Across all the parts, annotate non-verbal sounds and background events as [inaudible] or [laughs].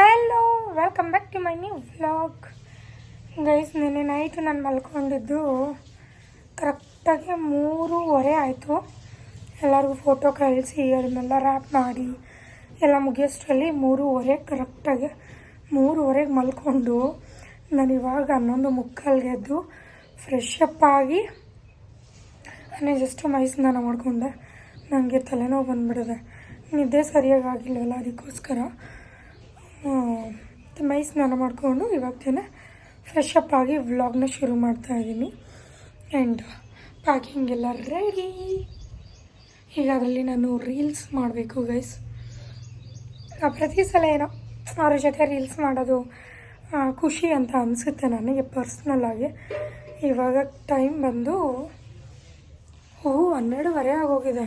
Hello welcome back to my new vlog guys ನಿನ್ನೆ night ನಾನು ಮಲ್ಕೊಂಡಿದ್ದು. ಕರೆಕ್ಟಾಗಿ ಮೂರುವರೆ ಆಯಿತು. ಎಲ್ಲರಿಗೂ ಫೋಟೋ ಕಳಿಸಿ, ಅದನ್ನೆಲ್ಲ ರ್ಯಾಪ್ ಮಾಡಿ, ಎಲ್ಲ ಮುಗಿಯೋಷ್ಟರಲ್ಲಿ ಮೂರುವರೆ ಕರೆಕ್ಟಾಗಿ ಮೂರುವರೆಗೆ ಮಲ್ಕೊಂಡು. ನಾನು ಇವಾಗ ಹನ್ನೊಂದು ಮುಕ್ಕಲ್ಗೆ ಎದ್ದು ಫ್ರೆಶ್ ಅಪ್ ಆಗಿ ನಾನೇ ಜಸ್ಟ್ ಮೈಸ್ ನಾನು ಮಾಡಿಕೊಂಡೆ. ನನಗೆ ತಲೆನೋವು ಬಂದುಬಿಡಿದೆ ನಿದ್ದೆ ಸರಿಯಾಗಿ ಆಗಿಲ್ಲವಲ್ಲ ಅದಕ್ಕೋಸ್ಕರ. ಮೈ ಸ್ನಾನ ಮಾಡಿಕೊಂಡು ಇವಾಗ ಫ್ರೆಶಪ್ ಫ್ರೆಶ್ ಅಪ್ ಆಗಿ ವ್ಲಾಗ್ನ ಶುರು ಮಾಡ್ತಾ ಇದ್ದೀನಿ. ಆ್ಯಂಡ್ ಪ್ಯಾಕಿಂಗ್ ಎಲ್ಲ ರೆಡಿ ಈಗ ಅದರಲ್ಲಿ ನಾನು ರೀಲ್ಸ್ ಮಾಡಬೇಕು ಗೈಸ್ ಪ್ರತಿ ಸಲ ಏನೋ ಅವ್ರ ಜೊತೆ ರೀಲ್ಸ್ ಮಾಡೋದು ಖುಷಿ ಅಂತ ಅನಿಸುತ್ತೆ ನನಗೆ ಪರ್ಸ್ನಲ್ ಆಗಿ. ಇವಾಗ ಟೈಮ್ ಬಂದು, ಓ, ಹನ್ನೆರಡುವರೆ ಆಗೋಗಿದೆ.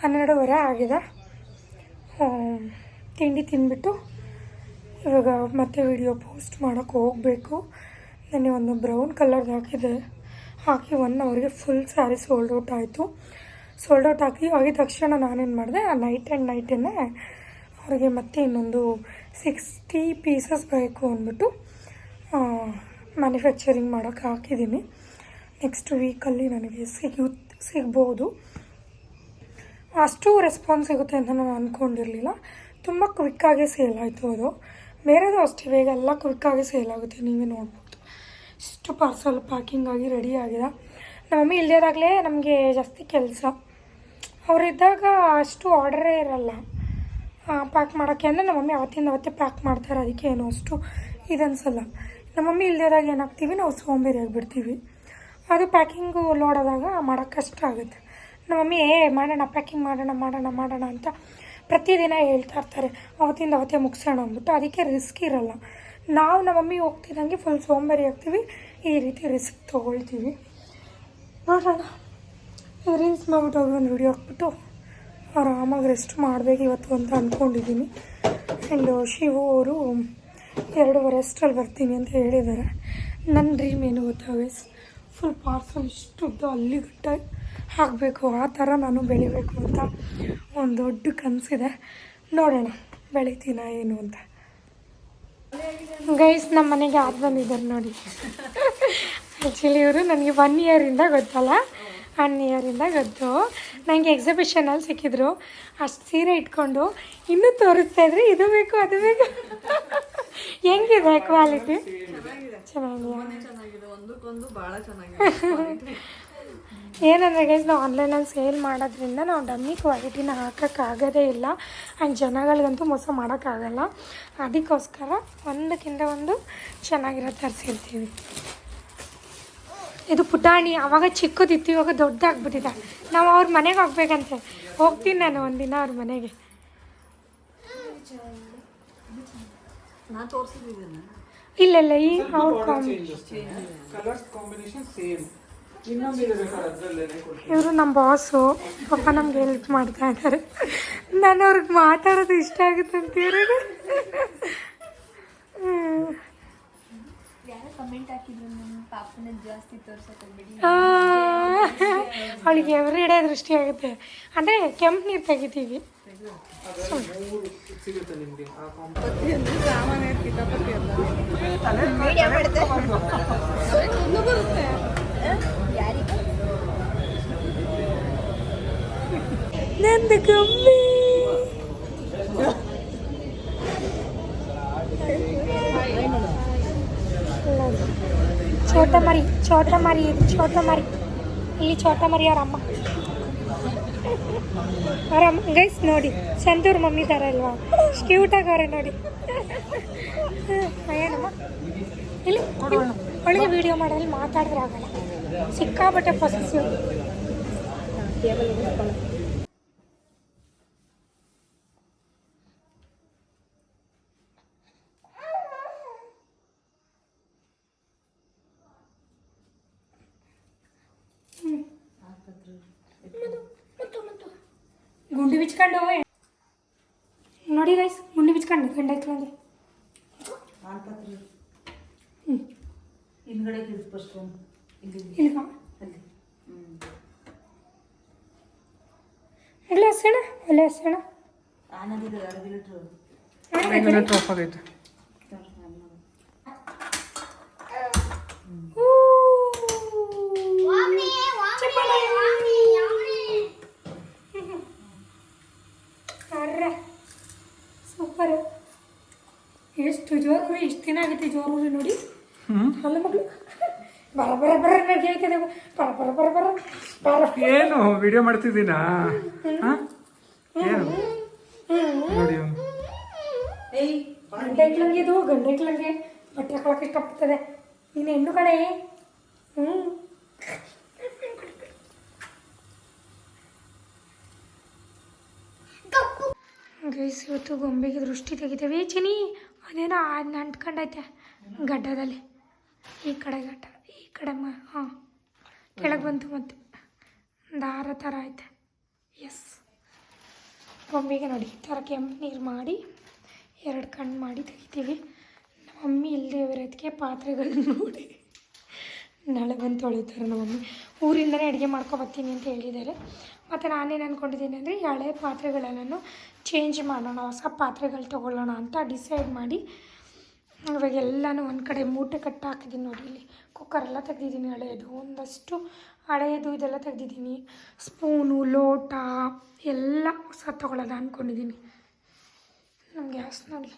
ಹನ್ನೆರಡುವರೆ ಆಗಿದೆ. ತಿಂಡಿ ತಿಂದ್ಬಿಟ್ಟು ಇವಾಗ ಮತ್ತೆ ವಿಡಿಯೋ ಪೋಸ್ಟ್ ಮಾಡೋಕ್ಕೆ ಹೋಗಬೇಕು. ನನಗೆ ಒಂದು ಬ್ರೌನ್ ಕಲರ್ದು ಹಾಕಿದೆ. ಹಾಕಿ ಒನ್ ಅವರಿಗೆ ಫುಲ್ ಸ್ಯಾರಿ ಸೋಲ್ಡ್ ಔಟ್ ಆಯಿತು. ಸೋಲ್ಡ್ ಔಟ್ ಹಾಕಿ ಆಗಿದ ತಕ್ಷಣ ನಾನೇನು ಮಾಡಿದೆ, ಆ ನೈಟ್ ಆ್ಯಂಡ್ ನೈಟನ್ನೇ ಅವರಿಗೆ ಮತ್ತೆ ಇನ್ನೊಂದು ಸಿಕ್ಸ್ಟಿ ಪೀಸಸ್ ಬೇಕು ಅಂದ್ಬಿಟ್ಟು ಮ್ಯಾನುಫ್ಯಾಕ್ಚರಿಂಗ್ ಮಾಡೋಕ್ಕೆ ಹಾಕಿದ್ದೀನಿ. ನೆಕ್ಸ್ಟ್ ವೀಕಲ್ಲಿ ನನಗೆ ಸಿಗು, ಸಿಗ್ಬೋದು. ಅಷ್ಟು ರೆಸ್ಪಾನ್ಸ್ ಸಿಗುತ್ತೆ ಅಂತ ನಾನು ಅಂದ್ಕೊಂಡಿರಲಿಲ್ಲ ತುಂಬ ಕ್ವಿಕ್ಕಾಗೇ ಸೇಲ್ ಆಯಿತು ಅದು. ಬೇರೆದು ಅಷ್ಟೇ, ಬೇಗ ಎಲ್ಲ ಕ್ವಿಕ್ಕಾಗಿ ಸೇಲ್ ಆಗುತ್ತೆ, ನೀವೇ ನೋಡ್ಬೋದು. ಇಷ್ಟು ಪಾರ್ಸಲ್ ಪ್ಯಾಕಿಂಗ್ ಆಗಿ ರೆಡಿ ಆಗಿದೆ. ನಮ್ಮ ಮಮ್ಮಿ ಇಲ್ಲದಾಗಲೇ ನಮಗೆ ಜಾಸ್ತಿ ಕೆಲಸ. ಅವರಿದ್ದಾಗ ಅಷ್ಟು ಆರ್ಡರೇ ಇರಲ್ಲ. ಪ್ಯಾಕ್ ಮಾಡೋಕ್ಕೆ ಅಂದರೆ ನಮ್ಮ ಮಮ್ಮಿ ಅವತ್ತಿಂದ ಅವತ್ತೇ ಪ್ಯಾಕ್ ಮಾಡ್ತಾರೆ, ಅದಕ್ಕೆ ಏನು ಅಷ್ಟು ಇದನ್ಸಲ್ಲ. ನಮ್ಮ ಮಮ್ಮಿ ಇಲ್ಲದಾಗ ಏನಾಗ್ತೀವಿ, ನಾವು ಸೋಂಬೇರಿ ಆಗಿಬಿಡ್ತೀವಿ. ಅದು ಪ್ಯಾಕಿಂಗು ಲೋಡಾದಾಗ ಮಾಡೋಕ್ಕೆ ಕಷ್ಟ ಆಗುತ್ತೆ ನಮ್ಮ ಮಮ್ಮಿ, ಏ, ಮಾಡೋಣ ಪ್ಯಾಕಿಂಗ್ ಮಾಡೋಣ ಮಾಡೋಣ ಮಾಡೋಣ, ಅಂತ ಪ್ರತಿದಿನ ಹೇಳ್ತಾ ಇರ್ತಾರೆ, ಅವತ್ತಿಂದ ಅವತ್ತೇ ಮುಗಿಸೋಣ ಅಂದ್ಬಿಟ್ಟು. ಅದಕ್ಕೆ ರಿಸ್ಕ್ ಇರಲ್ಲ. ನಾವು ನಮ್ಮ ಮಮ್ಮಿ ಹೋಗ್ತಿದ್ದಂಗೆ ಫುಲ್ ಸೋಂಬೇರಿ ಆಗ್ತೀವಿ. ಈ ರೀತಿ ರಿಸ್ಕ್ ತೊಗೊಳ್ತೀವಿ. ನೋಡೋಣ. ರೀಲ್ಸ್ ಮಾಡ್ಬಿಟ್ಟು ಹೋಗಿ ಒಂದು ವಿಡಿಯೋ ಹಾಕ್ಬಿಟ್ಟು ಆರಾಮಾಗಿ ರೆಸ್ಟ್ ಮಾಡಬೇಕು ಇವತ್ತು ಅಂತ ಅಂದ್ಕೊಂಡಿದ್ದೀನಿ ಆ್ಯಂಡ್ ಶಿವು ಅವರು ಎರಡೂವರೆ ಅಷ್ಟರಲ್ಲಿ ಬರ್ತೀನಿ ಅಂತ ಹೇಳಿದ್ದಾರೆ. ನನ್ನ ಡ್ರೀಮ್ ಏನು ಗೊತ್ತಾ ಫುಲ್ ಪಾರ್ಸಲ್ ಇಷ್ಟುದ್ದ ಅಲ್ಲಿ ಗಟ್ಟ ಹಾಕಬೇಕು ಆ ಥರ ನಾನು ಬೆಳಿಬೇಕು ಅಂತ ಒಂದು ದೊಡ್ಡ ಕನಸಿದೆ. ನೋಡೋಣ ಬೆಳಿತೀನ ಏನು ಅಂತ. ಗೈಸ್ ನಮ್ಮ ಮನೆಗೆ ಆದ್ ಬಂದಿದ್ದಾರೆ ನೋಡಿ. ಆ್ಯಕ್ಚುಲಿ ಇವರು ನನಗೆ ಒನ್ ಇಯರಿಂದ ಗೊತ್ತಲ್ಲ. ಒನ್ ಇಯರಿಂದ ಗೊತ್ತು. ನನಗೆ ಎಕ್ಸಿಬಿಷನಲ್ಲಿ ಸಿಕ್ಕಿದ್ರು. ಅಷ್ಟು ಸೀರೆ ಇಟ್ಕೊಂಡು ಇನ್ನೂ ತೋರಿಸ್ತಾ ಇದ್ರೆ ಇದು ಬೇಕು ಅದು ಬೇಕು. ಹೆಂಗಿದೆ ಕ್ವಾಲಿಟಿ ಚೆನ್ನಾಗಿದೆ. [laughs] ಏನಂದರೆ ಗೈಸ್ ನಾವು ಆನ್ಲೈನಲ್ಲಿ ಸೇಲ್ ಮಾಡೋದ್ರಿಂದ ನಾವು ಡಮ್ಮಿ ಕ್ವಾಲಿಟಿನ ಹಾಕೋಕ್ಕಾಗೋದೇ ಇಲ್ಲ. ಆ್ಯಂಡ್ ಜನಗಳಿಗಂತೂ ಮೋಸ ಮಾಡೋಕ್ಕಾಗಲ್ಲ. ಅದಕ್ಕೋಸ್ಕರ ಒಂದಕ್ಕಿಂತ ಒಂದು ಚೆನ್ನಾಗಿರೋ ತರಿಸಿರ್ತೀವಿ. ಇದು ಪುಟಾಣಿ ಅವಾಗ ಚಿಕ್ಕದಿತ್ತು ಇವಾಗ ದೊಡ್ಡದಾಗ್ಬಿಟ್ಟಿದೆ ನಾವು ಅವ್ರ ಮನೆಗೆ ಹೋಗ್ಬೇಕಂತೆ. ಹೋಗ್ತೀನಿ ನಾನು ಒಂದಿನ ಅವ್ರ ಮನೆಗೆ. ಇಲ್ಲ ಇಲ್ಲ ಈ ಅವ್ರ ಕಾಂಬಿನೇಷನ್ ಕಲರ್ಸ್ ಕಾಂಬಿನೇಷನ್ ಸೇಮ್ ಇನ್ನೊಂದು ಇದೆ ಬೇಕಾದ್ರೆ ಅದರಲ್ಲೇನೆ ಕೊಡ್ತೀನಿ ಇವರು ನಮ್ಮ ಬಾಸು ಪಾಪ ನಮ್ಗೆ ಹೆಲ್ಪ್ ಮಾಡ್ತಾ ಇದ್ದಾರೆ ನಾನು ಅವ್ರಿಗೆ ಮಾತಾಡೋದು ಇಷ್ಟ ಆಗುತ್ತೆ ಅಂತ ಇವ್ರಿಗೆ ಹ್ಮ್. ಯಾರೋ ಕಮೆಂಟ್ ಹಾಕಿದ್ರು ನಮ್ಮ ಪಾಪನ ಜಾಸ್ತಿ ತೋರ್ಸಕ್ ಹೋಗ್ಬೇಡಿ ಆ, ಅವಳಿಗೆ ಎವ್ರಿಡೇ ದೃಷ್ಟಿ ಆಗುತ್ತೆ ಅಂದರೆ ಕೆಂಪು ನೀರು ತೆಗಿತೀವಿ ಅದರಲ್ಲಿ ಮೂರು ಸಿಗುತ್ತೆ ನಿಮಗೆ ಆ ಕಾಂಬಿ ಪ್ರತಿಯೊಂದು ಸಾಮಾನ್ಯ ನಂದು ಗಮ್ಮಿ ಚೋಟ ಮರಿ ಚೋಟ ಮರಿ ಚೋಟ ಮರಿ ಇಲ್ಲಿ ಚೋಟ ಮರಿ ಅವರಮ್ಮ ಅಮ್ಮ. ಅವ್ರ ಅಮ್ಮ ಗೈಸ್ ನೋಡಿ ಸಂತೂರ್ ಮಮ್ಮಿ ಥರ ಅಲ್ವಾ? ಕ್ಯೂಟ್ ಆಗವ್ರೆ ನೋಡಿ. ಏನಮ್ಮ ಇಲ್ಲಿ ಒಳಗೆ ವಿಡಿಯೋ ಮಾಡೋದ್ರಲ್ಲಿ ಮಾತಾಡಿದ್ರೆ ಆಗಲ್ಲ. ಸಿಕ್ಕಾಬಟ್ಟೆ ಪೊಸೆಸಿವ್ ಗುಂಡಿ ಬಿಚ್ಕೊಂಡು ನೋಡಿ ಗೈಸ್ ಗುಂಡಿ ಬಿಚ್ಕೊಂಡು ಗಂಡ ಇಟ್ಕೊಂಡು ಹ್ಞೂ ಹಿಂದ್ಗಡೆ ಫಸ್ಟ್ ಇಲ್ಲಿ ಇಲ್ಲಿಗ ಅಲ್ಲಿ. ಹಸಣ ಒಳ್ಳೆ ಹಸಣ ಆಫ್ ಆಗೈತೆ. ಸೂಪರ್ ಎಷ್ಟು ಜೋರು ಇಷ್ಟು ದಿನ ಆಗೈತಿ ಜೋರು ನೋಡಿ ಹ್ಮ್. ಅಲ್ಲ ಮಗಳು. ಬರ ಬರ ಬರ ನಡಿ ಆಯ್ತದೆ ಬರ ಬರ ಬರ ಬರ. ಬರ. ಏನು? ವಿಡಿಯೋ ಮಾಡ್ತಿದ್ದೀನಾ? ಹಾ? ಏನು? ನೋಡಿ ಅವ್ನು. ಏಯ್ ಗಂಡ ಇಟ್ಲಂಗೆ ಇದು ಗಂಡ ಇಟ್ಲಂಗೆ ಬಟ್ಟೆ ಹಾಕೊಳಕ್ಕೆ ಇಷ್ಟಪಡ್ತದೆ. ನೀನು ಹೆಣ್ಣು ಕಡೆ ಹ್ಞೂ ಗೈಸ್ ಇವತ್ತು ಗೊಂಬೆಗೆ ದೃಷ್ಟಿ ತೆಗಿತೇವೆ. ಚಿನಿ ಅದೇನೋ ನಂಟ್ಕೊಂಡೈತೆ ಗಡ್ಡದಲ್ಲಿ. ಈ ಕಡೆ ಗಡ್ಡ, ಈ ಕಡೆ ಮ, ಹಾಂ. ಕೆಳಗೆ ಬಂತು ಮತ್ತೆ. ದಾರ ಥರ ಐತೆ. ಎಸ್ ಗೊಂಬೆಗೆ ನೋಡಿ ಥರ ಕೆಂಪು ನೀರು ಮಾಡಿ, ಎರಡು ಕಣ್ಣು ಮಾಡಿ ತೆಗಿತೀವಿ. ಮಮ್ಮಿ ಇಲ್ಲದೆ ಇರೋದಕ್ಕೆ ಪಾತ್ರೆಗಳನ್ನ ನೋಡಿ. ನಾಳೆ ಬಂದು ತೊಳಿತಾರೆ ನಮ್ಮ ಮಮ್ಮಿ ಊರಿಂದನೇ ಅಡುಗೆ ಮಾಡ್ಕೊಬರ್ತೀನಿ ಅಂತ ಹೇಳಿದ್ದಾರೆ. ಮತ್ತು ನಾನೇನು ಅಂದ್ಕೊಂಡಿದ್ದೀನಿ ಅಂದರೆ ಈ ಹಳೆ ಪಾತ್ರೆಗಳೆಲ್ಲನೂ ಚೇಂಜ್ ಮಾಡೋಣ, ಹೊಸ ಪಾತ್ರೆಗಳು ತೊಗೊಳ್ಳೋಣ ಅಂತ ಡಿಸೈಡ್ ಮಾಡಿ ಇವಾಗ ಎಲ್ಲನೂ ಒಂದು ಕಡೆ ಮೂಟೆ ಕಟ್ಟಿ ಹಾಕಿದ್ದೀನಿ ನೋಡಿ ಇಲ್ಲಿ. ಕುಕ್ಕರೆಲ್ಲ ತೆಗ್ದಿದ್ದೀನಿ ಹಳೆಯದು ಒಂದಷ್ಟು ಹಳೆಯದು ಇದೆಲ್ಲ ತೆಗ್ದಿದ್ದೀನಿ ಸ್ಪೂನು ಲೋಟ ಎಲ್ಲ ಹೊಸ ತೊಗೊಳ್ಳೋಣ ಅಂದ್ಕೊಂಡಿದ್ದೀನಿ ನಮ್ಮ ಗ್ಯಾಸ್ ನೋಡಿ.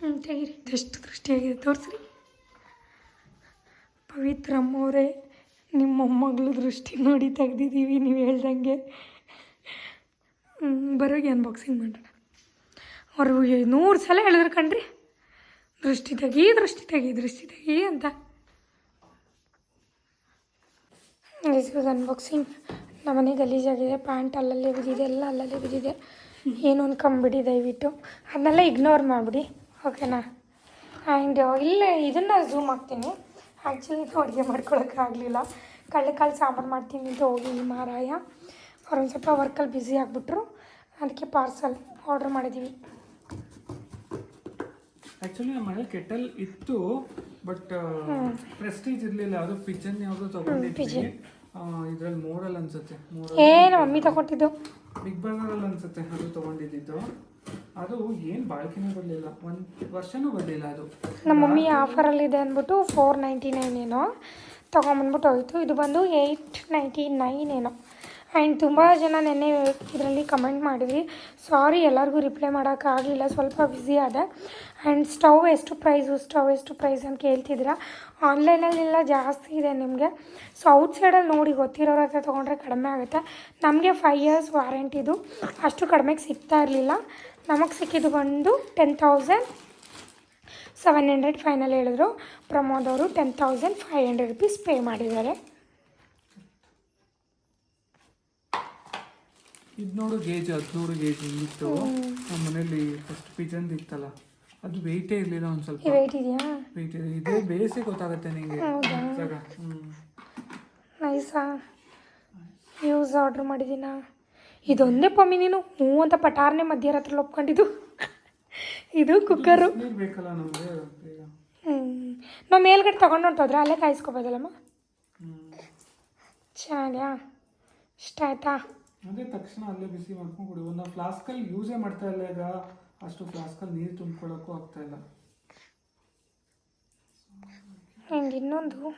ಹ್ಞೂ ತೆಗೀರಿ. ಎಷ್ಟು ದೃಷ್ಟಿಯಾಗಿದೆ. ತೋರಿಸ್ರಿ. ಪವಿತ್ರ ಅವರೇ ನಿಮ್ಮ ಮೊಮ್ಮಗಳು ದೃಷ್ಟಿ ನೋಡಿ ತೆಗ್ದಿದ್ದೀವಿ, ನೀವು ಹೇಳ್ದಂಗೆ. ಬರೋಗಿ ಅನ್ಬಾಕ್ಸಿಂಗ್ ಮಾಡೋಣ. ಅವರು ನೂರು ಸಲ ಹೇಳಿದ್ರು ಕಣ್ರಿ. ದೃಷ್ಟಿ ತೆಗಿ ದೃಷ್ಟಿ ತೆಗಿ ದೃಷ್ಟಿ ತೆಗಿ ಅಂತ. ಇವಾಗ ಅನ್ಬಾಕ್ಸಿಂಗ್ ನಮ್ಮನೆ ಗಲೀಜಾಗಿದೆ ಪ್ಯಾಂಟ್ ಅಲ್ಲಲ್ಲೇ ಬಿದ್ದಿದೆ, ಎಲ್ಲ ಅಲ್ಲಲ್ಲೇ ಬಿದ್ದಿದೆ. ಏನು ಅನ್ಕೊಂಬಿಡಿ ದಯವಿಟ್ಟು. ಅದನ್ನೆಲ್ಲ ಇಗ್ನೋರ್ ಮಾಡಿಬಿಡಿ ಓಕೆನಾ ಆ್ಯಂಡ್ ಇಲ್ಲೇ ಇದನ್ನು ಝೂಮ್ ಹಾಕ್ತೀನಿ. ಆ್ಯಕ್ಚುಲಿ ಅಡುಗೆ ಮಾಡ್ಕೊಳಕ್ಕಾಗಲಿಲ್ಲ ಕಳ್ಳೆಕಾಳು ಸಾಂಬಾರು ಮಾಡ್ತೀನಿ ಅಂತ ಹೋಗಿ ಮಾರಾಯ. ಅವ್ರು ಒಂದು ಸ್ವಲ್ಪ ವರ್ಕಲ್ಲಿ ಬ್ಯುಸಿ ಆಗಿಬಿಟ್ರು. ಅದಕ್ಕೆ ಪಾರ್ಸಲ್ ಆರ್ಡ್ರ್ ಮಾಡಿದ್ದೀವಿ ಆ್ಯಕ್ಚುಲಿ ನಮ್ಮ ಮನೇಲಿ ಕೆಟಲ್ ಇತ್ತು ಬಟ್ ಪ್ರೆಸ್ಟೀಜ್ ಇರಲಿಲ್ಲ. ಅದು ಪಿಜನ್ ಯಾವುದೋ ತಗೊಂಡಿದ್ವಿ. ಇದರಲ್ಲಿ ಮೋರಲ್ ಅನ್ಸುತ್ತೆ. ಏನು ಮಮ್ಮಿ ತಗೊಂಡಿದ್ದು ಬಿಗ್ ಬಜಾರಲ್ಲಿ ಅನ್ಸುತ್ತೆ ಅದು ತಗೊಂಡಿದ್ದು. ಅದು ಏನು ಬಾಳ್ಕೆನೇ ಬರಲಿಲ್ಲ. ಒಂದು ವರ್ಷನೂ ಬರಲಿಲ್ಲ ಅದು. ನಮ್ಮ ಮಮ್ಮಿ ಆಫರಲ್ಲಿದೆ ಅಂದ್ಬಿಟ್ಟು ಫೋರ್ ನೈಂಟಿ ನೈನ್ ಏನೋ ತೊಗೊಂಬಂದ್ಬಿಟ್ಟು ಹೋಯಿತು. ಇದು ಬಂದು ಏಯ್ಟ್ ನೈಂಟಿ ನೈನ್ ಏನೋ. ಆ್ಯಂಡ್ ತುಂಬ ಜನ ನೆನ್ನೆ ಇದರಲ್ಲಿ ಕಮೆಂಟ್ ಮಾಡಿದ್ರಿ. ಸಾರಿ ಎಲ್ಲರಿಗೂ ರಿಪ್ಲೈ ಮಾಡೋಕ್ಕಾಗಲಿಲ್ಲ ಸ್ವಲ್ಪ ಬ್ಯುಸಿ ಆದ. ಆ್ಯಂಡ್ ಸ್ಟವ್ ಎಷ್ಟು ಪ್ರೈಸು ಸ್ಟವ್ ಎಷ್ಟು ಪ್ರೈಸ್ ಅಂತ ಕೇಳ್ತಿದ್ದೀರಾ? ಆನ್ಲೈನಲ್ಲೆಲ್ಲ ಜಾಸ್ತಿ ಇದೆ ನಿಮಗೆ. ಸೊ ಔಟ್ಸೈಡಲ್ಲಿ ನೋಡಿ ಗೊತ್ತಿರೋರ ಹತ್ರ ತೊಗೊಂಡ್ರೆ ಕಡಿಮೆ ಆಗುತ್ತೆ. ನಮಗೆ ಫೈವ್ ಇಯರ್ಸ್ ವಾರಂಟಿದು ಅಷ್ಟು ಕಡಿಮೆಗೆ ಸಿಗ್ತಾ ಇರಲಿಲ್ಲ. ನಮಗೆ ಸಿಕ್ಕಿದ್ದು ಬಂದು ten thousand seven hundred final ಹೇಳಿದ್ರು. ಪ್ರಮೋದ್ ಅವರು ten thousand five hundred rupees pay ಮಾಡಿದ್ದಾರೆ. ಇದು ನೋಡು ಗೇಜ್ ಹದಿನೂರು ಗೇಜ್ ಇತ್ತು ನಮ್ಮ ಮನೇಲಿ ಫಸ್ಟ್ ಪಿಜನ್ ಇತ್ತಲ್ಲ ಅದು ವೆಯ್ಟೇ ಇರಲಿಲ್ಲ ಒಂದು ಸ್ವಲ್ಪ. ವೆಯ್ಟ್ ಇದೆಯಾ? ವೆಯ್ಟ್ ಇದೆ ಇದೇ ಬೇಸೇ ಗೊತ್ತಾಗುತ್ತೆ ನಿಮಗೆ ನೈಸಾ ಯೂಸ್ ಆರ್ಡ್ರ್ ಮಾಡಿದ್ದೀನ? ಇದೊಂದೇ ಪಮ್ಮಿ ನೀನು. ಹ್ಞೂ ಅಂತ ಪಟಾರ್ನೆ ಮಧ್ಯರಾತ್ರಿ ಒಪ್ಕೊಂಡಿದ್ದು ಇದು ಕುಕ್ಕರು ಹ್ಞೂ ನಾವು ಮೇಲ್ಗಡೆ ತೊಗೊಂಡು ಹೊಂಟೋದ್ರೆ ಅಲ್ಲೇ ಕಾಯಿಸ್ಕೊಬೋದಲ್ಲಮ್ಮ? ಚೆನ್ನಾಗ್ಯಾ? ಇಷ್ಟ ಆಯ್ತಾ? ಅದೇ ತಕ್ಷಣ ಅಲ್ಲೇ ಬಿಸಿ ಮಾಡ್ಕೊಂಡು ಕುಡಿ ಒಂದು ಫ್ಲಾಸ್ಕಲ್ಲಿ ಯೂಸೇ ಮಾಡ್ತಾ ಇಲ್ಲ ಈಗ. ಅಷ್ಟು ಫ್ಲಾಸ್ಕಲ್ಲಿ ನೀರು ತುಂಬ್ಕೊಳ್ಳೋಕ್ಕೂ ಆಗ್ತಾ ಇಲ್ಲ. ಹಿಂಗೆ ಇನ್ನೊಂದು.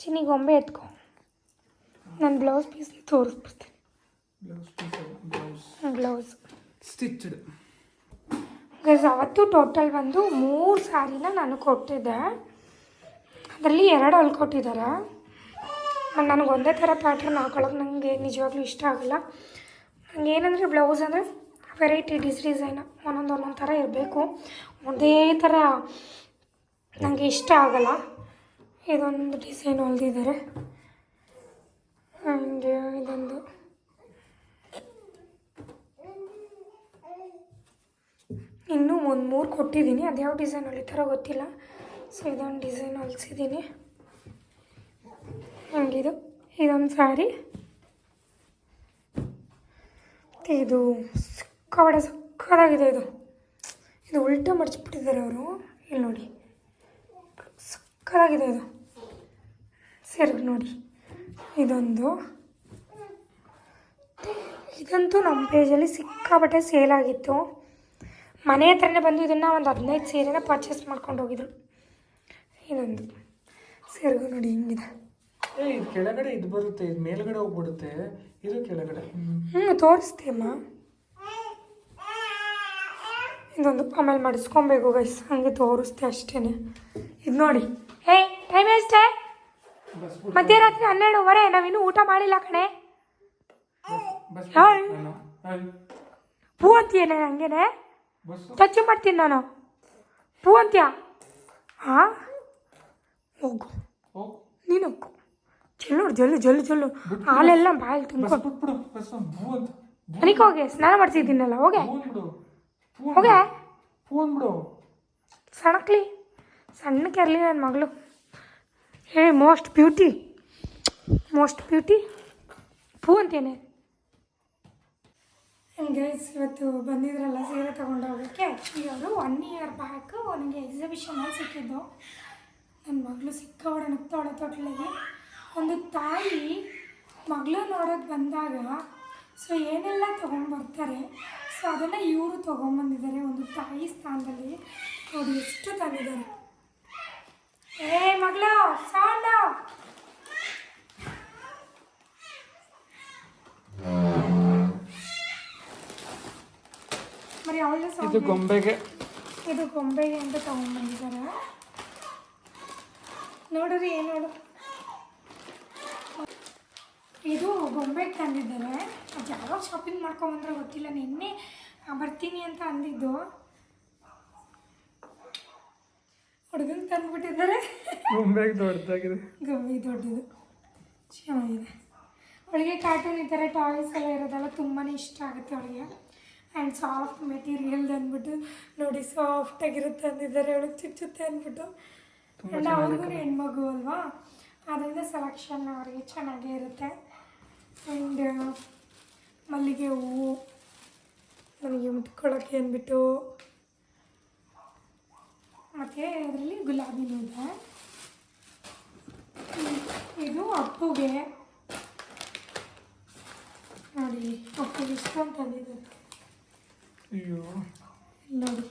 ಚಿನ್ನಿ ಗೊಂಬೆ ಎತ್ಕೊ. ನನ್ನ blouse piece ತೋರಿಸ್ಬಿಡ್ತೀನಿ. Blouse stitched. Guys ಅವತ್ತು ಟೋಟಲ್ ಬಂದು ಮೂರು ಸ್ಯಾರಿನ ನಾನು ಕೊಟ್ಟಿದ್ದೆ. ಅದರಲ್ಲಿ ಎರಡು ಹೊಲ್ಕೊಟ್ಟಿದ್ದಾರೆ ನನಗೆ ಒಂದೇ ಥರ ಪ್ಯಾಟ್ರನ್ ಹಾಕೊಳ್ಳೋಕೆ ನನಗೆ ನಿಜವಾಗ್ಲೂ ಇಷ್ಟ ಆಗಲ್ಲ. ನನಗೆ ಏನಂದರೆ ಬ್ಲೌಸ್ ಅಂದರೆ ವೆರೈಟಿ ಡಿಸ್ ಡಿಸೈನ್ ಒಂದೊಂದು ಒಂದೊಂದು ಥರ ಇರಬೇಕು. ಒಂದೇ ಥರ ನನಗೆ ಇಷ್ಟ ಆಗಲ್ಲ. ಇದೊಂದು ಡಿಸೈನ್ ಹೊಲ್ದಿದ್ದಾರೆ ಆ್ಯಂಡ್ ಇದೊಂದು ಇನ್ನೂ ಒಂದು ಮೂರು ಕೊಟ್ಟಿದ್ದೀನಿ ಅದು ಯಾವ ಡಿಸೈನ್ ಹೊಲಿತಾರೋ ಗೊತ್ತಿಲ್ಲ. ಸೊ ಇದೊಂದು ಡಿಸೈನ್ ಹೊಲಿಸಿದ್ದೀನಿ ಹಂಗಿದು. ಇದೊಂದು ಸ್ಯಾರಿ ಇದು ಸಿಕ್ಕಾಬಡೆ ಸಕ್ಕದಾಗಿದೆ ಇದು. ಇದು ಉಲ್ಟಾ ಮಡಚಿಬಿಟ್ಟಿದ್ದಾರೆ ಅವರು. ಇಲ್ಲಿ ನೋಡಿ. ಸಕ್ಕದಾಗಿದೆ ಇದು. ಸೆರಗು ನೋಡಿ. ಇದೊಂದು. ಇದಂತೂ ನಮ್ಮ ಪೇಜಲ್ಲಿ ಸಿಕ್ಕಾಪಟ್ಟೆ ಸೇಲ್ ಆಗಿತ್ತು. ಮನೆ ಹತ್ರನೇ ಬಂದು ಇದನ್ನು ಒಂದು ಹದಿನೈದು ಸೀರೆನ ಪರ್ಚೇಸ್ ಮಾಡ್ಕೊಂಡು ಹೋಗಿದ್ರು. ಇನ್ನೊಂದು ಸೀರೆಗೂ ನೋಡಿ ಹಿಂಗಿದೆ. ಏ ಇದು ಕೆಳಗಡೆ ಇದು ಬರುತ್ತೆ ಇದು ಮೇಲ್ಗಡೆ ಹೋಗ್ಬಿಡುತ್ತೆ. ಇದು ಕೆಳಗಡೆ. ಹ್ಞೂ ತೋರಿಸ್ತೆ ಅಮ್ಮ ಇದೊಂದು ಆಮೇಲೆ ಮಾಡಿಸ್ಕೊಬೇಕು ಗೈಸ್ ಹಂಗೆ ತೋರಿಸ್ತೆ ಅಷ್ಟೇ ಇದು ನೋಡಿ. ಹೇ ಟೈಮ್ ಎಷ್ಟೇ ಮಧ್ಯರಾತ್ರಿ ಹನ್ನೆರಡುವರೆ ನಾವಿನ್ನೂ ಊಟ ಮಾಡಿಲ್ಲ ಕಣೆ. ಪೂ ಅಂತೀಯೇನೆ ಹಂಗೇನೆ? ಬಸ್ಸು? ಟಚ್ ಮಾಡ್ತೀನಿ ನಾನು. ಪೂ ಅಂತ್ಯ? ಹಾಂ? ಹೋಗು. ನೀನು ಹೋಗು. ಜಲ್ಲು ಜಲ್ಲು ಜಲ್ಲು. ಜಲ್ಲು ಹಾಲೆಲ್ಲ ಬಾಯಲ್ಲಿ ಬಸ್ ನನಗೆ ಹೋಗಿ ಸ್ನಾನ ಮಾಡ್ಸಿದ್ದೀನಲ್ಲ ಹೋಗೆ. ಹೋಗೆ. ಸಣ್ಣಕ್ಲಿ ಸಣ್ಣಕ್ಕೆ ಇರಲಿ ನನ್ನ ಮಗಳು. Hey most beauty most beauty ಪೂ ಅಂತೇನೆ ಗೈಸ್, ಇವತ್ತು ಬಂದಿದ್ರಲ್ಲ ಸೀರೆ ತೊಗೊಂಡು ಹೋಗೋಕ್ಕೆ ಆ್ಯಕ್ಚುಲಿ ಅವರು ಒನ್ ಇಯರ್ ಬ್ಯಾಕ್ ನನಗೆ ಎಕ್ಸಿಬಿಷನಲ್ಲಿ ಸಿಕ್ಕಿದ್ದು. ನನ್ನ ಮಗಳು ಸಿಕ್ಕಾವಡೆ ನಗ್ತಾಳೆ ತೊಟ್ಲಿಗೆ. ಒಂದು ತಾಯಿ ಮಗಳು ನೋಡೋಕ್ಕೆ ಬಂದಾಗ ಸೊ ಏನೆಲ್ಲ ತೊಗೊಂಡ್ಬರ್ತಾರೆ? ಸೊ ಅದನ್ನು ಇವರು ತೊಗೊಂಬಂದಿದ್ದಾರೆ ಒಂದು ತಾಯಿ ಸ್ಥಾನದಲ್ಲಿ. ನೋಡಿ, ಎಷ್ಟು ತಂದಿದ್ದಾರೆ. ಏ ಮಗಳು ಸೌಂಡು ಇದು ಗೊಂಬೆಗೆ. ಇದು ಗೊಂಬೆಗೆ ಅಂತ ತಗೊಂಡ್ಬಂದಿದ್ದಾರೆ. ನೋಡ್ರಿ ಏನು ನೋಡು. ಇದು ಗೊಂಬೆಗೆ ತಂದಿದ್ದಾರೆ. ಅದು ಯಾವಾಗ ಶಾಪಿಂಗ್ ಮಾಡ್ಕೊಂಬಂದ್ರೆ ಗೊತ್ತಿಲ್ಲ. ನಿನ್ನೆ ಬರ್ತೀನಿ ಅಂತ ಅಂದಿದ್ದು. ಹುಡುಗಂಗೆ ತಂದುಬಿಟ್ಟಿದ್ದಾರೆ. ಗೊಂಬೆಗೆ ದೊಡ್ಡದಾಗಿದೆ. ಗೊಂಬೆ ದೊಡ್ಡದು. ಚೆನ್ನಾಗಿದೆ. ಅವಳಿಗೆ ಕಾರ್ಟೂನ್ ಈ ಥರ ಟಾಯ್ಸ್ ಎಲ್ಲ ಇರೋದೆಲ್ಲ ತುಂಬಾ ಇಷ್ಟ ಆಗುತ್ತೆ ಅವಳಿಗೆ. ಆ್ಯಂಡ್ ಸಾಫ್ಟ್ ಮೆಟೀರಿಯಲ್ ಅಂದ್ಬಿಟ್ಟು ನೋಡಿ ಸಾಫ್ಟಾಗಿರುತ್ತೆ ಅಂದಿದ್ದಾರೆ ಅವಳಿಗೆ ಚುಚ್ಚುತ್ತೆ ಅಂದ್ಬಿಟ್ಟು. ಆ್ಯಂಡ್ ಅವ್ರಿಗೂ ಹೆಣ್ಮಗು ಅಲ್ವಾ? ಅದರಿಂದ ಸೆಲೆಕ್ಷನ್ ಅವರಿಗೆ ಚೆನ್ನಾಗೇ ಇರುತ್ತೆ. ಆ್ಯಂಡ್ ಮಲ್ಲಿಗೆ ಹೂವು ನನಗೆ ಮುಟ್ಕೊಳ್ಳೋಕ್ಕೆ ಅಂದ್ಬಿಟ್ಟು. ಮತ್ತು ಅದರಲ್ಲಿ ಗುಲಾಬಿನೂ ಇದೆ ಇದು ಅಪ್ಪುಗೆ. ನೋಡಿ ಅಪ್ಪುಗೆ ಅಂತ ತಂದಿದ್ದಾರೆ ಅಯ್ಯೋ. ನೋಡಿ.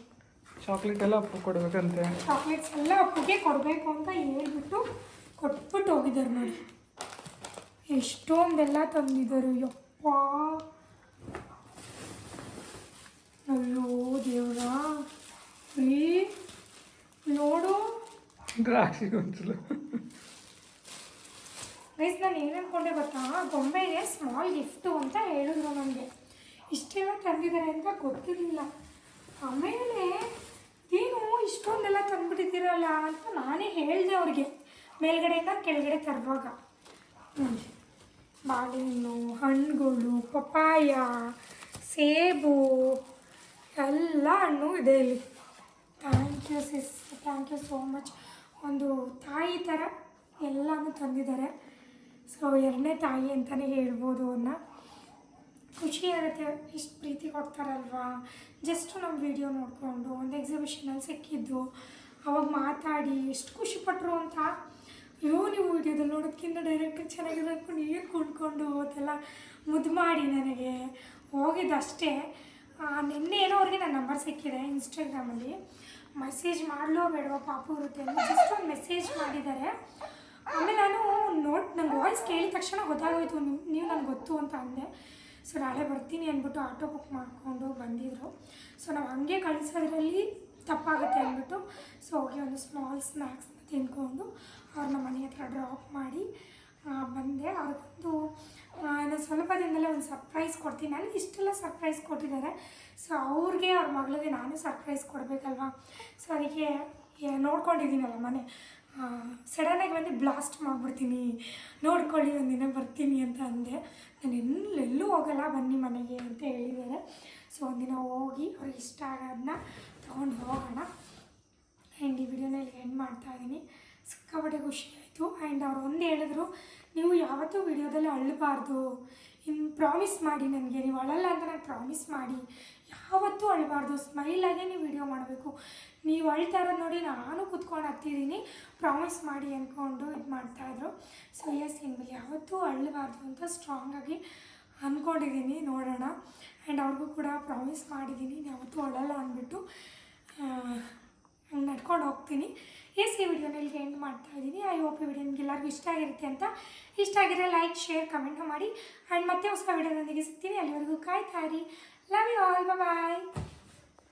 ಚಾಕ್ಲೇಟ್ ಎಲ್ಲ ಅಪ್ಪು ಕೊಡ್ಬೇಕಂತೆ. ಚಾಕ್ಲೇಟ್ಸ್ ಎಲ್ಲ ಅಪ್ಪುಗೆ ಕೊಡಬೇಕು ಅಂತ ಹೇಳ್ಬಿಟ್ಟು ಕೊಟ್ಬಿಟ್ಟು ಹೋಗಿದ್ದಾರೆ ನೋಡಿ. ಎಷ್ಟೊಂದೆಲ್ಲ ತಂದಿದ್ದಾರೆ. ಯಪ್ಪ. ಅಯ್ಯೋ ದೇವ್ರ. ಈ ನೋಡು. ದ್ರಾಕ್ಷಿ ಗೊಂಚಲು. ಗೈಸ್ ನಾನು ಏನು ಅನ್ಕೊಂಡೆ ಗೊತ್ತಾ? ಗೊಂಬೆಗೆ ಸ್ಮಾಲ್ ಗಿಫ್ಟು ಅಂತ ಹೇಳಿದ್ರು ನನಗೆ. ಇಷ್ಟೆಲ್ಲ ತಂದಿದ್ದಾರೆ ಅಂತ ಗೊತ್ತಿರಲಿಲ್ಲ. ಆಮೇಲೆ ಏನು ಇಷ್ಟೊಂದೆಲ್ಲ ತಂದುಬಿಟ್ಟಿದ್ದೀರಲ್ಲ ಅಂತ ನಾನೇ ಹೇಳಿದೆ ಅವ್ರಿಗೆ. ಮೇಲ್ಗಡೆಯಿಂದ ಕೆಳಗಡೆ ತರುವಾಗ. ಬಾಳೆಹಣ್ಣು ಹಣ್ಣುಗಳು, ಪಪ್ಪಾಯ, ಸೇಬು, ಎಲ್ಲ ಹಣ್ಣು ಇದೆ ಇಲ್ಲಿ. Thank you sis thank you so much ಒಂದು ತಾಯಿ ಥರ ಎಲ್ಲನೂ ತಂದಿದ್ದಾರೆ. ಸೊ ಎರಡನೇ ತಾಯಿ ಅಂತಲೇ ಹೇಳ್ಬೋದು ಅವನ್ನ ಖುಷಿ ಆಗುತ್ತೆ, ಇಷ್ಟು ಪ್ರೀತಿ ಕೊಡ್ತಾರಲ್ವಾ? ಜಸ್ಟ್ ನಮ್ಮ ವಿಡಿಯೋ ನೋಡಿಕೊಂಡು, ಒಂದು ಎಕ್ಸಿಬಿಷನಲ್ಲಿ ಸಿಕ್ಕಿದ್ದು, ಅವಾಗ ಮಾತಾಡಿ, ಎಷ್ಟು ಖುಷಿಪಟ್ಟರು ಅಂತ. ಅಯ್ಯೋ, ನೀವು ವಿಡಿಯೋದಲ್ಲಿ ನೋಡೋದಕ್ಕಿಂತ ಡೈರೆಕ್ಟ್ ಚೆನ್ನಾಗಿದೆ ಅಂದ್ಕೊಂಡು ಏನು ಕೊಂಡ್ಕೊಂಡು ಅದೆಲ್ಲ ಮುದ್ದು ಮಾಡಿ ನನಗೆ. ಹೋಗಿದ್ದಷ್ಟೇ ನಿನ್ನೆ ಏನೋ ಅವ್ರಿಗೆ ನನ್ನ ನಂಬರ್ ಸಿಕ್ಕಿದೆ ಇನ್ಸ್ಟಾಗ್ರಾಮಲ್ಲಿ ಮೆಸೇಜ್ ಮಾಡಲೋ ಬೇಡವೋ ಪಾಪು ಇರುತ್ತೆ ಜಸ್ಟ್ ಒಂದು ಮೆಸೇಜ್ ಮಾಡಿದ್ದಾರೆ. ಆಮೇಲೆ ನಾನು ನೋಟ್ ನನ್ನ ವಾಯ್ಸ್ ಕೇಳಿದ ತಕ್ಷಣ ಗೊತ್ತಾಗೋಯ್ತು, ನೀವು ನನಗೆ ಗೊತ್ತು ಅಂತ ಅಂದೆ. ಸೊ ನಾಳೆ ಬರ್ತೀನಿ ಅಂದ್ಬಿಟ್ಟು ಆಟೋ ಬುಕ್ ಮಾಡಿಕೊಂಡು ಬಂದಿದ್ರು. ಸೊ ನಾವು ಹಂಗೆ ಕಳಿಸೋದ್ರಲ್ಲಿ ತಪ್ಪಾಗುತ್ತೆ ಅಂದ್ಬಿಟ್ಟು ಸೊ ಹೋಗಿ ಒಂದು ಸ್ಮಾಲ್ ಸ್ನ್ಯಾಕ್ಸ್ನ ತಿಂದ್ಕೊಂಡು ಅವ್ರನ್ನ ಮನೆ ಹತ್ರ ಡ್ರಾಪ್ ಮಾಡಿ ಬಂದೆ. ಅವ್ರಿಗೊಂದು ನಾನು ಸ್ವಲ್ಪ ದಿನದಲ್ಲೇ ಒಂದು ಸರ್ಪ್ರೈಸ್ ಕೊಡ್ತೀನಿ. ನನಗೆ ಇಷ್ಟೆಲ್ಲ ಸರ್ಪ್ರೈಸ್ ಕೊಟ್ಟಿದ್ದಾರೆ. ಸೊ ಅವ್ರಿಗೆ, ಅವ್ರ ಮಗಳಿಗೆ ನಾನು ಸರ್ಪ್ರೈಸ್ ಕೊಡಬೇಕಲ್ವಾ? ಸೊ ಅದಕ್ಕೆ ನೋಡ್ಕೊಂಡಿದ್ದೀನಲ್ಲ ಮನೆ. ಸಡನ್ನಾಗಿ ಬಂದು ಬ್ಲಾಸ್ಟ್ ಮಾಡಿಬಿಡ್ತೀನಿ. ನೋಡ್ಕೊಳ್ಳಿ ಒಂದಿನ ಬರ್ತೀನಿ ಅಂತ ಅಂದೆ. ನಾನು ಎಲ್ಲೆಲ್ಲೂ ಹೋಗಲ್ಲ, ಬನ್ನಿ ಮನೆಗೆ ಅಂತ ಹೇಳಿದ್ದಾರೆ. ಸೊ ಒಂದಿನ ಹೋಗಿ ಅವ್ರಿಗೆ ಇಷ್ಟ ಆಗೋದನ್ನ ತೊಗೊಂಡು ಹೋಗೋಣ. ಆ್ಯಂಡ್ ಈ ವಿಡಿಯೋನ ಇಲ್ಲಿ ಎಂಡ್ ಮಾಡ್ತಾ ಇದ್ದೀನಿ. ಸಿಕ್ಕಾಪಟ್ಟೆ ಖುಷಿ ಆಯಿತು. ಆ್ಯಂಡ್ ಅವ್ರು ಒಂದು ಹೇಳಿದ್ರು, ನೀವು ಯಾವತ್ತೂ ವಿಡಿಯೋದಲ್ಲಿ ಅಳಬಾರ್ದು. ಇನ್ನು ಪ್ರಾಮಿಸ್ ಮಾಡಿ ನನಗೆ. ನೀವು ಅಳಲ್ಲ ಅಂತ ನಾನು ಪ್ರಾಮಿಸ್ ಮಾಡಿ. ಯಾವತ್ತೂ ಅಳಬಾರ್ದು. ಸ್ಮೈಲಾಗೆ ನೀವು ವಿಡಿಯೋ ಮಾಡಬೇಕು. ನೀವು ಅಳ್ತಾ ಇರೋದು ನೋಡಿ ನಾನು ಕುತ್ಕೊಂಡು ಹತ್ತಿದ್ದೀನಿ ಪ್ರಾಮಿಸ್ ಮಾಡಿ ಅಂದ್ಕೊಂಡು ಇದು ಮಾಡ್ತಾಯಿದ್ರು ಸೊ ಎಸ್ ಇನ್ಮೇಲೆ ಯಾವತ್ತೂ ಅಳ್ಳಬಾರ್ದು ಅಂತ ಸ್ಟ್ರಾಂಗಾಗಿ ಅಂದ್ಕೊಂಡಿದ್ದೀನಿ ನೋಡೋಣ. ಆ್ಯಂಡ್ ಅವ್ರಿಗೂ ಕೂಡ ಪ್ರಾಮಿಸ್ ಮಾಡಿದ್ದೀನಿ ಯಾವತ್ತೂ ಅಳಲ್ಲ ಅಂದ್ಬಿಟ್ಟು ನಡ್ಕೊಂಡು ಹೋಗ್ತೀನಿ. ಎಸ್ ಈ ವಿಡಿಯೋನ ಇಲ್ಲಿಗೆ ಎಂಡ್ ಮಾಡ್ತಾ ಇದ್ದೀನಿ ಐ ಹೋಪ್ ಈ ವಿಡಿಯೋ ನಿಮ್ಗೆ ಎಲ್ಲರಿಗೂ ಇಷ್ಟ ಆಗಿರುತ್ತೆ ಅಂತ. ಇಷ್ಟ ಆಗಿದ್ರೆ ಲೈಕ್ ಶೇರ್ ಕಮೆಂಟ್ ಮಾಡಿ. ಆ್ಯಂಡ್ ಮತ್ತೆ ಹೊಸ ವಿಡಿಯೋದೊಂದಿಗೆ ಸಿಗ್ತೀನಿ. ಅಲ್ಲಿವರೆಗೂ ಕಾಯ್ತಾ ಇರಿ. Love you all bye